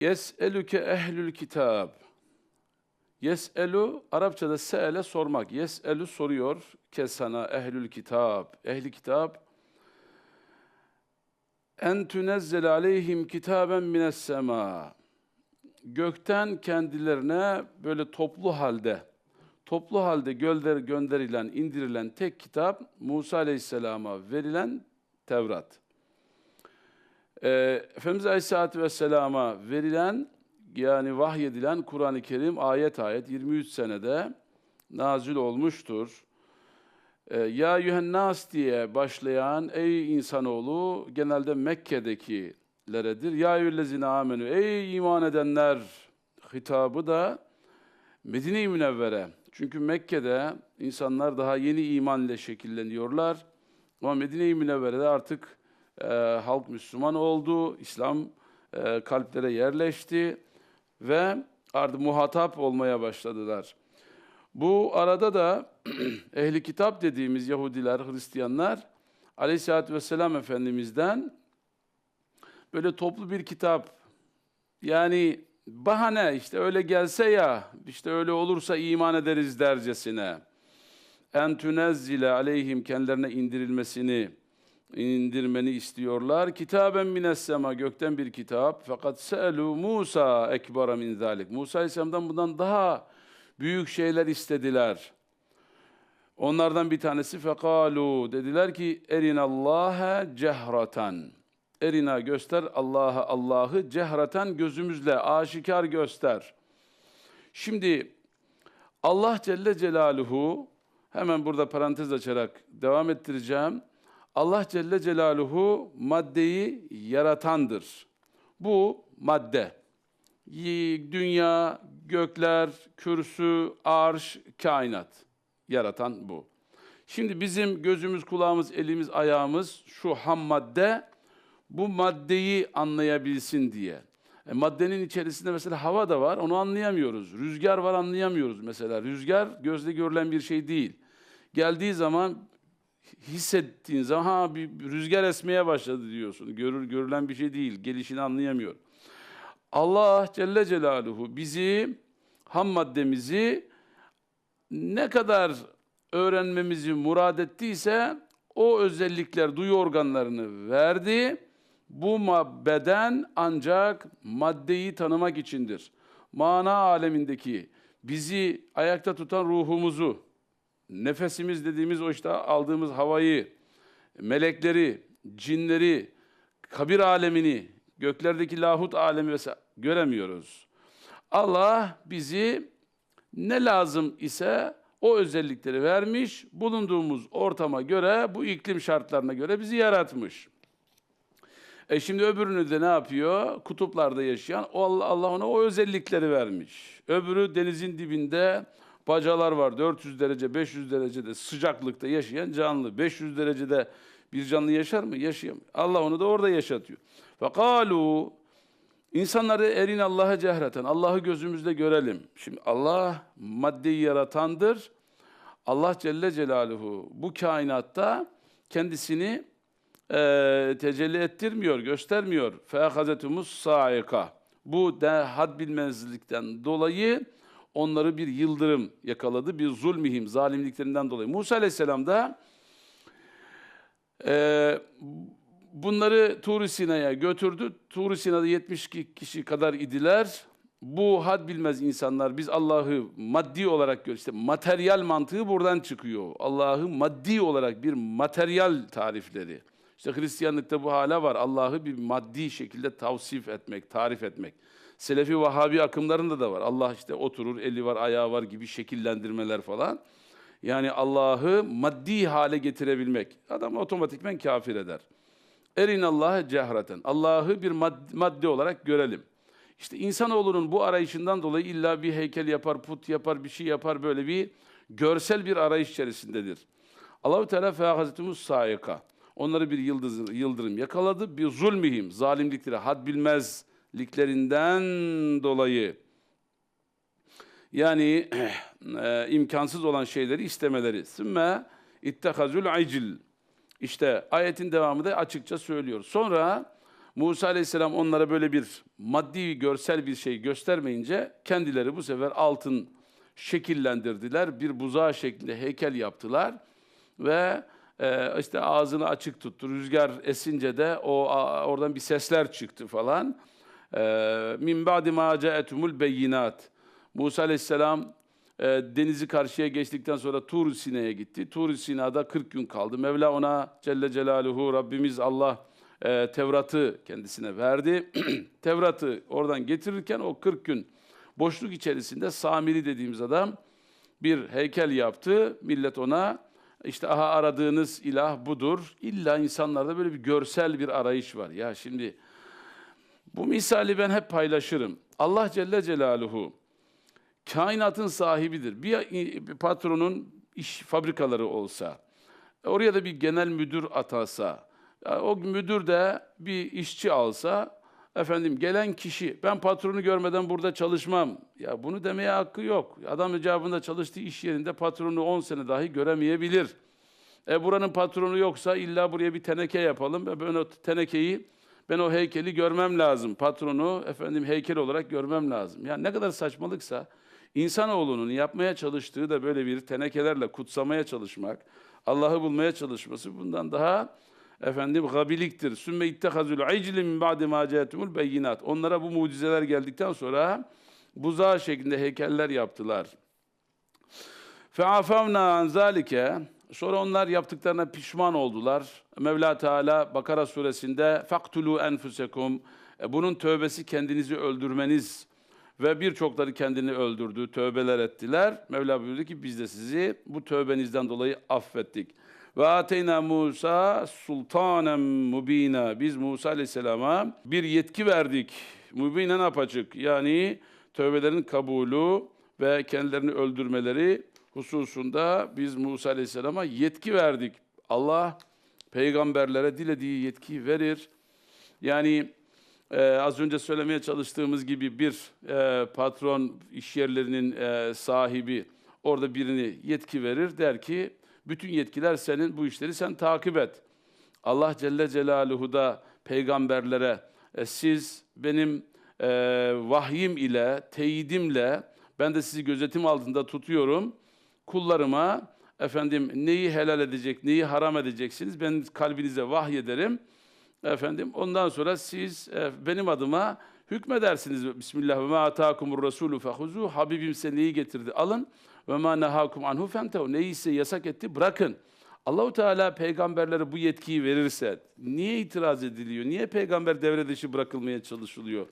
Yes'elüke ehlül kitab. Yes'elu Arapçada se'ele sormak. Yes'elu soruyor ke sana ehlül kitab. Ehli kitap en tünezzel aleyhim kitaben mines sema. Gökten kendilerine böyle toplu halde toplu halde gönder gönderilen, indirilen tek kitap Musa Aleyhisselam'a verilen Tevrat. Ee, Efendimiz Aleyhisselatü Vesselam'a verilen yani vahyedilen Kur'an-ı Kerim ayet ayet 23 senede nazil olmuştur. Ee, ya Yuhennas diye başlayan ey insanoğlu genelde Mekke'dekileredir. Ya yüllezine amenü ey iman edenler hitabı da Medine-i Münevvere. Çünkü Mekke'de insanlar daha yeni iman ile şekilleniyorlar. Ama Medine-i Münevvere'de artık e, halk Müslüman oldu, İslam e, kalplere yerleşti ve artık muhatap olmaya başladılar. Bu arada da ehli kitap dediğimiz Yahudiler, Hristiyanlar Aleyhisselatü Vesselam Efendimiz'den böyle toplu bir kitap yani bahane işte öyle gelse ya işte öyle olursa iman ederiz dercesine en tünezzile aleyhim kendilerine indirilmesini indirmeni istiyorlar. Kitaben mines gökten bir kitap. Fakat se'elu Musa ekbara min zalik. Musa Aleyhisselam'dan bundan daha büyük şeyler istediler. Onlardan bir tanesi fekalu dediler ki erinallâhe cehratan. Erina göster Allah'a Allah'ı cehratan gözümüzle aşikar göster. Şimdi Allah Celle Celaluhu hemen burada parantez açarak devam ettireceğim. Allah Celle Celaluhu maddeyi yaratandır. Bu madde. Dünya, gökler, kürsü, arş, kainat yaratan bu. Şimdi bizim gözümüz, kulağımız, elimiz, ayağımız şu ham madde bu maddeyi anlayabilsin diye. E, maddenin içerisinde mesela hava da var, onu anlayamıyoruz. Rüzgar var, anlayamıyoruz mesela. Rüzgar gözle görülen bir şey değil. Geldiği zaman hissettiğin zaman ha bir rüzgar esmeye başladı diyorsun. Görür görülen bir şey değil. Gelişini anlayamıyor. Allah Celle Celaluhu bizi ham maddemizi ne kadar öğrenmemizi murad ettiyse o özellikler duyu organlarını verdi. Bu beden ancak maddeyi tanımak içindir. Mana alemindeki bizi ayakta tutan ruhumuzu, nefesimiz dediğimiz o işte aldığımız havayı, melekleri, cinleri, kabir alemini, göklerdeki lahut alemi vesaire göremiyoruz. Allah bizi ne lazım ise o özellikleri vermiş, bulunduğumuz ortama göre, bu iklim şartlarına göre bizi yaratmış. E şimdi öbürünü de ne yapıyor? Kutuplarda yaşayan, Allah, Allah ona o özellikleri vermiş. Öbürü denizin dibinde, bacalar var 400 derece 500 derecede sıcaklıkta yaşayan canlı. 500 derecede bir canlı yaşar mı? Yaşayamıyor. Allah onu da orada yaşatıyor. Fekalu insanları erin Allah'a cehreten. Allah'ı gözümüzde görelim. Şimdi Allah maddeyi yaratandır. Allah Celle Celaluhu bu kainatta kendisini e, tecelli ettirmiyor, göstermiyor. Fehazetumus saika. Bu de had bilmezlikten dolayı onları bir yıldırım yakaladı. Bir zulmihim, zalimliklerinden dolayı. Musa Aleyhisselam da e, bunları Tur-i Sina'ya götürdü. Tur-i Sina'da 72 kişi kadar idiler. Bu had bilmez insanlar biz Allah'ı maddi olarak görüyoruz. İşte materyal mantığı buradan çıkıyor. Allah'ı maddi olarak bir materyal tarifleri. İşte Hristiyanlıkta bu hala var. Allah'ı bir maddi şekilde tavsif etmek, tarif etmek. Selefi Vahabi akımlarında da var. Allah işte oturur, eli var, ayağı var gibi şekillendirmeler falan. Yani Allah'ı maddi hale getirebilmek. Adam otomatikmen kafir eder. Erin Allah'ı cehreten. Allah'ı bir madde, madde olarak görelim. İşte insanoğlunun bu arayışından dolayı illa bir heykel yapar, put yapar, bir şey yapar böyle bir görsel bir arayış içerisindedir. Allahu Teala fehazetumus saika. Onları bir yıldız, yıldırım yakaladı. Bir zulmihim, zalimlikleri, had bilmezliklerinden dolayı yani e, imkansız olan şeyleri istemeleri. Sümme ittehazul acil. İşte ayetin devamı da açıkça söylüyor. Sonra Musa Aleyhisselam onlara böyle bir maddi, görsel bir şey göstermeyince kendileri bu sefer altın şekillendirdiler. Bir buzağı şeklinde heykel yaptılar ve e, işte ağzını açık tuttu. Rüzgar esince de o a- oradan bir sesler çıktı falan. Min ba'di ma ca'etumul beyinat. Musa Aleyhisselam e, denizi karşıya geçtikten sonra Tur Sina'ya gitti. Tur Sina'da 40 gün kaldı. Mevla ona Celle Celaluhu Rabbimiz Allah e, Tevrat'ı kendisine verdi. Tevrat'ı oradan getirirken o 40 gün boşluk içerisinde Samiri dediğimiz adam bir heykel yaptı. Millet ona işte aha aradığınız ilah budur. İlla insanlarda böyle bir görsel bir arayış var. Ya şimdi bu misali ben hep paylaşırım. Allah Celle Celaluhu kainatın sahibidir. Bir, patronun iş fabrikaları olsa, oraya da bir genel müdür atasa, o müdür de bir işçi alsa, efendim gelen kişi, ben patronu görmeden burada çalışmam. Ya bunu demeye hakkı yok. Adam icabında çalıştığı iş yerinde patronu 10 sene dahi göremeyebilir. E buranın patronu yoksa illa buraya bir teneke yapalım. ve Ben o tenekeyi, ben o heykeli görmem lazım. Patronu efendim heykel olarak görmem lazım. Yani ne kadar saçmalıksa insanoğlunun yapmaya çalıştığı da böyle bir tenekelerle kutsamaya çalışmak, Allah'ı bulmaya çalışması bundan daha efendim gabiliktir. Sümme ittehazul icli min ba'di ma ca'etumul beyinat. Onlara bu mucizeler geldikten sonra buzağı şeklinde heykeller yaptılar. Fe'afavna an zalike. Sonra onlar yaptıklarına pişman oldular. Mevla Teala Bakara suresinde faktulu enfusekum. E, Bunun tövbesi kendinizi öldürmeniz ve birçokları kendini öldürdü, tövbeler ettiler. Mevla buyurdu ki biz de sizi bu tövbenizden dolayı affettik. Ve ateyna Musa sultanen mubina. Biz Musa Aleyhisselam'a bir yetki verdik. Mubinen apaçık. Yani tövbelerin kabulü ve kendilerini öldürmeleri hususunda biz Musa Aleyhisselam'a yetki verdik. Allah peygamberlere dilediği yetkiyi verir. Yani e, az önce söylemeye çalıştığımız gibi bir e, patron iş yerlerinin e, sahibi orada birini yetki verir der ki bütün yetkiler senin bu işleri sen takip et. Allah Celle Celaluhu da peygamberlere e, siz benim e, vahyim ile, teyidimle ben de sizi gözetim altında tutuyorum. Kullarıma efendim neyi helal edecek, neyi haram edeceksiniz ben kalbinize vahyederim. Efendim ondan sonra siz e, benim adıma hükmedersiniz. Bismillah ve ma ataakumur rasulü fehuzu. Habibim size neyi getirdi alın. Ve ma nehakum anhu fentehu. Neyi size yasak etti bırakın. Allahu Teala peygamberlere bu yetkiyi verirse niye itiraz ediliyor? Niye peygamber devre dışı bırakılmaya çalışılıyor?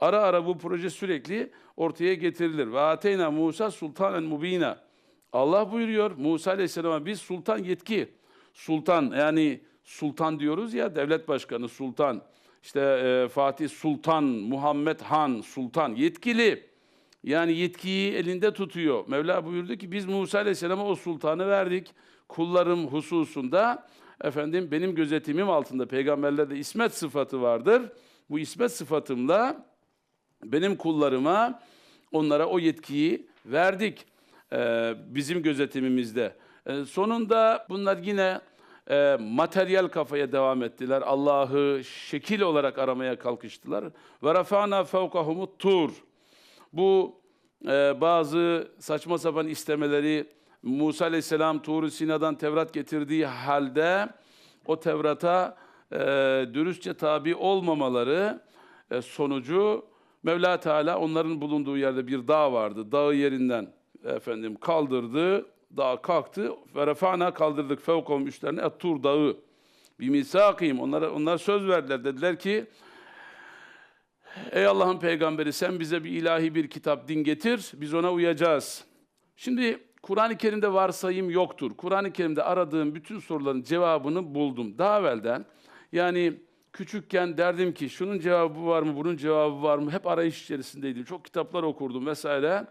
Ara ara bu proje sürekli ortaya getirilir. Ve ateyna Musa sultanen mubina. Allah buyuruyor Musa Aleyhisselam'a biz sultan yetki. Sultan yani sultan diyoruz ya devlet başkanı sultan. İşte e, Fatih Sultan, Muhammed Han Sultan yetkili. Yani yetkiyi elinde tutuyor. Mevla buyurdu ki biz Musa Aleyhisselam'a o sultanı verdik. Kullarım hususunda efendim benim gözetimim altında peygamberlerde ismet sıfatı vardır. Bu ismet sıfatımla benim kullarıma onlara o yetkiyi verdik e, bizim gözetimimizde. E, sonunda bunlar yine e, materyal kafaya devam ettiler. Allah'ı şekil olarak aramaya kalkıştılar. Ve rafa'na fevkahumut tur. Bu bazı saçma sapan istemeleri Musa Aleyhisselam Tur-u Sina'dan Tevrat getirdiği halde o Tevrat'a e, dürüstçe tabi olmamaları e, sonucu Mevla Teala onların bulunduğu yerde bir dağ vardı. Dağı yerinden efendim kaldırdı. Dağ kalktı. Ve refana kaldırdık fevkom üstlerine Tur dağı. Bir misakıyım. Onlara, onlar söz verdiler. Dediler ki Ey Allah'ın peygamberi sen bize bir ilahi bir kitap din getir. Biz ona uyacağız. Şimdi Kur'an-ı Kerim'de varsayım yoktur. Kur'an-ı Kerim'de aradığım bütün soruların cevabını buldum. Daha evvelden yani küçükken derdim ki şunun cevabı var mı, bunun cevabı var mı? Hep arayış içerisindeydim. Çok kitaplar okurdum vesaire.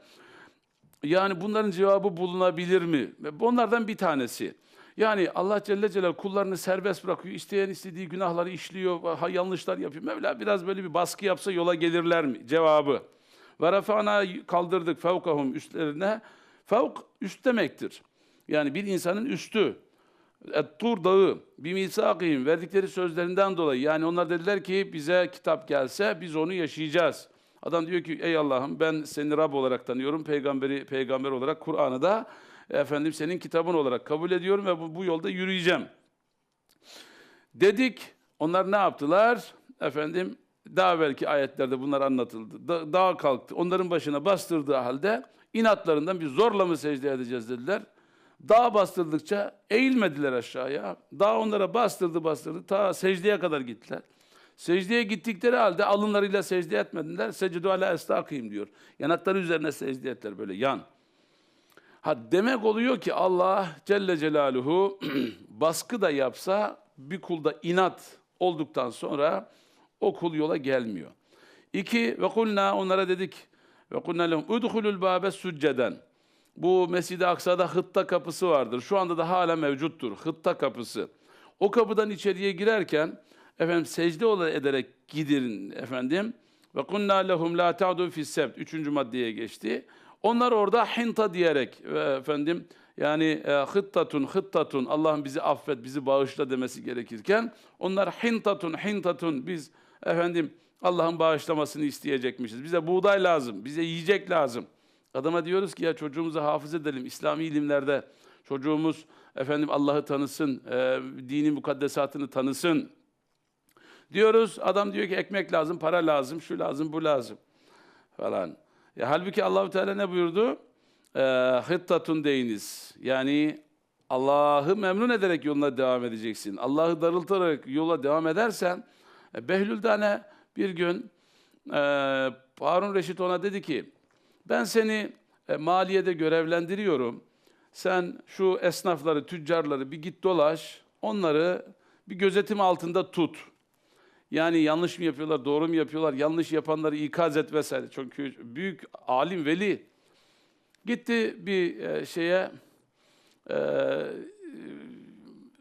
Yani bunların cevabı bulunabilir mi? Onlardan bir tanesi. Yani Allah Celle Celaluhu kullarını serbest bırakıyor. İsteyen istediği günahları işliyor, yanlışlar yapıyor. Mevla biraz böyle bir baskı yapsa yola gelirler mi? Cevabı. Ve rafana kaldırdık fevkahum üstlerine. Fevk üst demektir. Yani bir insanın üstü. Et-Tur dağı bir misakihim verdikleri sözlerinden dolayı yani onlar dediler ki bize kitap gelse biz onu yaşayacağız. Adam diyor ki ey Allah'ım ben seni Rab olarak tanıyorum. Peygamberi peygamber olarak Kur'an'ı da efendim senin kitabın olarak kabul ediyorum ve bu, bu yolda yürüyeceğim. Dedik. Onlar ne yaptılar? Efendim daha belki ayetlerde bunlar anlatıldı. Da, dağa kalktı. Onların başına bastırdığı halde inatlarından bir zorla mı secde edeceğiz dediler. Dağa bastırdıkça eğilmediler aşağıya. Dağ onlara bastırdı bastırdı ta secdeye kadar gittiler. Secdeye gittikleri halde alınlarıyla secde etmediler. Secdü ala estakîm diyor. Yanakları üzerine secde ettiler böyle yan. Ha demek oluyor ki Allah Celle Celaluhu baskı da yapsa bir kulda inat olduktan sonra o kul yola gelmiyor. İki ve kulna onlara dedik ve kulna lehum udhulul babe succeden. Bu Mescid-i Aksa'da hıtta kapısı vardır. Şu anda da hala mevcuttur. Hıtta kapısı. O kapıdan içeriye girerken efendim secde ola ederek gidin efendim. Ve kunna lehum la ta'du fis sebt. Üçüncü maddeye geçti. Onlar orada hinta diyerek e, efendim yani e, hıttatun hıttatun Allah'ım bizi affet bizi bağışla demesi gerekirken onlar hintatun hintatun biz efendim Allah'ın bağışlamasını isteyecekmişiz. Bize buğday lazım, bize yiyecek lazım. Adama diyoruz ki ya çocuğumuzu hafız edelim İslami ilimlerde. Çocuğumuz efendim Allah'ı tanısın, e, dini mukaddesatını tanısın. Diyoruz adam diyor ki ekmek lazım, para lazım, şu lazım, bu lazım falan. Ya halbuki Allahu Teala ne buyurdu? Ee, Hıttatun deyiniz. Yani Allah'ı memnun ederek yoluna devam edeceksin. Allah'ı darıltarak yola devam edersen e, Behlül Dane bir gün e, Harun Reşit ona dedi ki ben seni e, maliyede görevlendiriyorum. Sen şu esnafları, tüccarları bir git dolaş. Onları bir gözetim altında tut. Yani yanlış mı yapıyorlar, doğru mu yapıyorlar, yanlış yapanları ikaz et vesaire. Çünkü büyük alim, veli gitti bir e, şeye, e,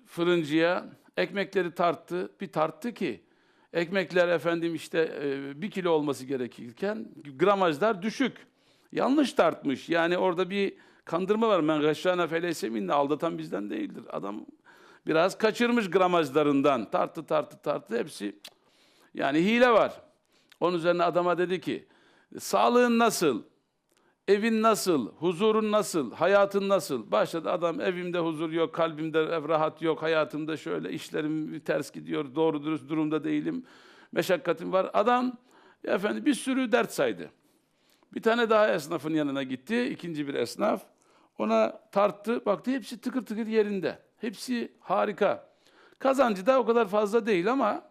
fırıncıya, ekmekleri tarttı. Bir tarttı ki, ekmekler efendim işte e, bir kilo olması gerekirken gramajlar düşük. Yanlış tartmış. Yani orada bir kandırma var. Men gâşşâne feleyse minne aldatan bizden değildir. Adam biraz kaçırmış gramajlarından. Tarttı, tarttı, tarttı. Hepsi yani hile var. Onun üzerine adama dedi ki, sağlığın nasıl? Evin nasıl? Huzurun nasıl? Hayatın nasıl? Başladı adam evimde huzur yok, kalbimde rahat yok, hayatımda şöyle işlerim ters gidiyor, doğru dürüst durumda değilim, meşakkatim var. Adam efendim bir sürü dert saydı. Bir tane daha esnafın yanına gitti, ikinci bir esnaf. Ona tarttı, baktı hepsi tıkır tıkır yerinde. Hepsi harika. Kazancı da o kadar fazla değil ama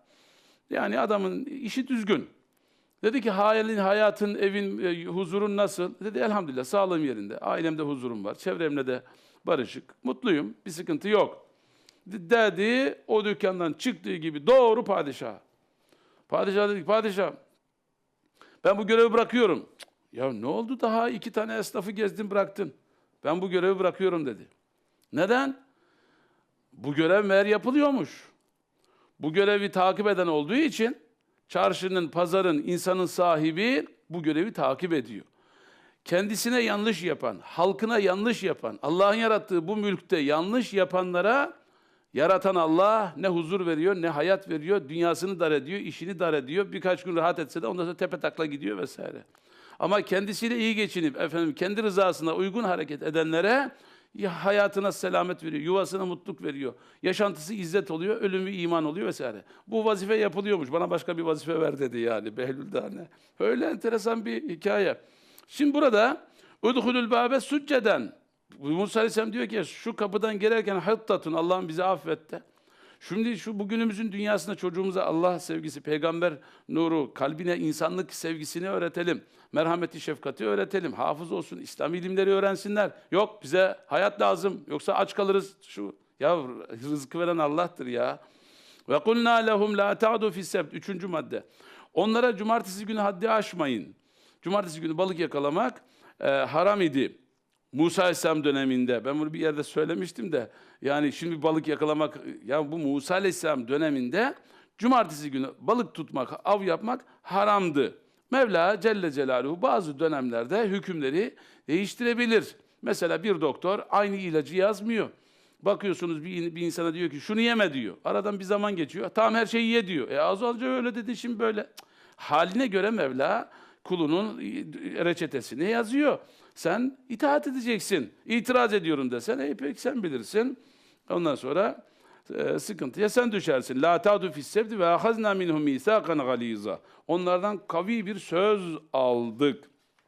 yani adamın işi düzgün. Dedi ki hayalin, hayatın, evin, e, huzurun nasıl? Dedi elhamdülillah sağlığım yerinde. Ailemde huzurum var. Çevremle de barışık. Mutluyum. Bir sıkıntı yok. Dedi o dükkandan çıktığı gibi doğru padişaha. Padişah dedi ki padişah ben bu görevi bırakıyorum. Ya ne oldu daha iki tane esnafı gezdin bıraktın. Ben bu görevi bırakıyorum dedi. Neden? Bu görev meğer yapılıyormuş. Bu görevi takip eden olduğu için çarşının, pazarın, insanın sahibi bu görevi takip ediyor. Kendisine yanlış yapan, halkına yanlış yapan, Allah'ın yarattığı bu mülkte yanlış yapanlara yaratan Allah ne huzur veriyor, ne hayat veriyor, dünyasını dar ediyor, işini dar ediyor. Birkaç gün rahat etse de ondan sonra tepe takla gidiyor vesaire. Ama kendisiyle iyi geçinip efendim kendi rızasına uygun hareket edenlere hayatına selamet veriyor, yuvasına mutluluk veriyor, yaşantısı izzet oluyor, ölümü iman oluyor vesaire. Bu vazife yapılıyormuş. Bana başka bir vazife ver dedi yani Behlül Dane. Öyle enteresan bir hikaye. Şimdi burada udhulul babe succeden Musa Aleyhisselam diyor ki şu kapıdan girerken hattatun Allah'ım bizi affetti. Şimdi şu bugünümüzün dünyasında çocuğumuza Allah sevgisi, peygamber nuru, kalbine insanlık sevgisini öğretelim. Merhameti, şefkati öğretelim. Hafız olsun, İslam ilimleri öğrensinler. Yok bize hayat lazım. Yoksa aç kalırız. Şu ya rızkı veren Allah'tır ya. Ve kulna lehum la ta'du fis sebt. Üçüncü madde. Onlara cumartesi günü haddi aşmayın. Cumartesi günü balık yakalamak e, haram idi. Musa Aleyhisselam döneminde, ben bunu bir yerde söylemiştim de, yani şimdi balık yakalamak, ya bu Musa Aleyhisselam döneminde cumartesi günü balık tutmak, av yapmak haramdı. Mevla Celle Celaluhu bazı dönemlerde hükümleri değiştirebilir. Mesela bir doktor aynı ilacı yazmıyor. Bakıyorsunuz bir, bir insana diyor ki şunu yeme diyor. Aradan bir zaman geçiyor. Tamam her şeyi ye diyor. E az önce öyle dedin şimdi böyle. Haline göre Mevla kulunun reçetesini yazıyor. Sen itaat edeceksin. İtiraz ediyorum desen, e peki sen bilirsin. Ondan sonra e, sıkıntıya sen düşersin. La ta'du fis sebdi ve ahazna minhum misakan galiza. Onlardan kavi bir söz aldık.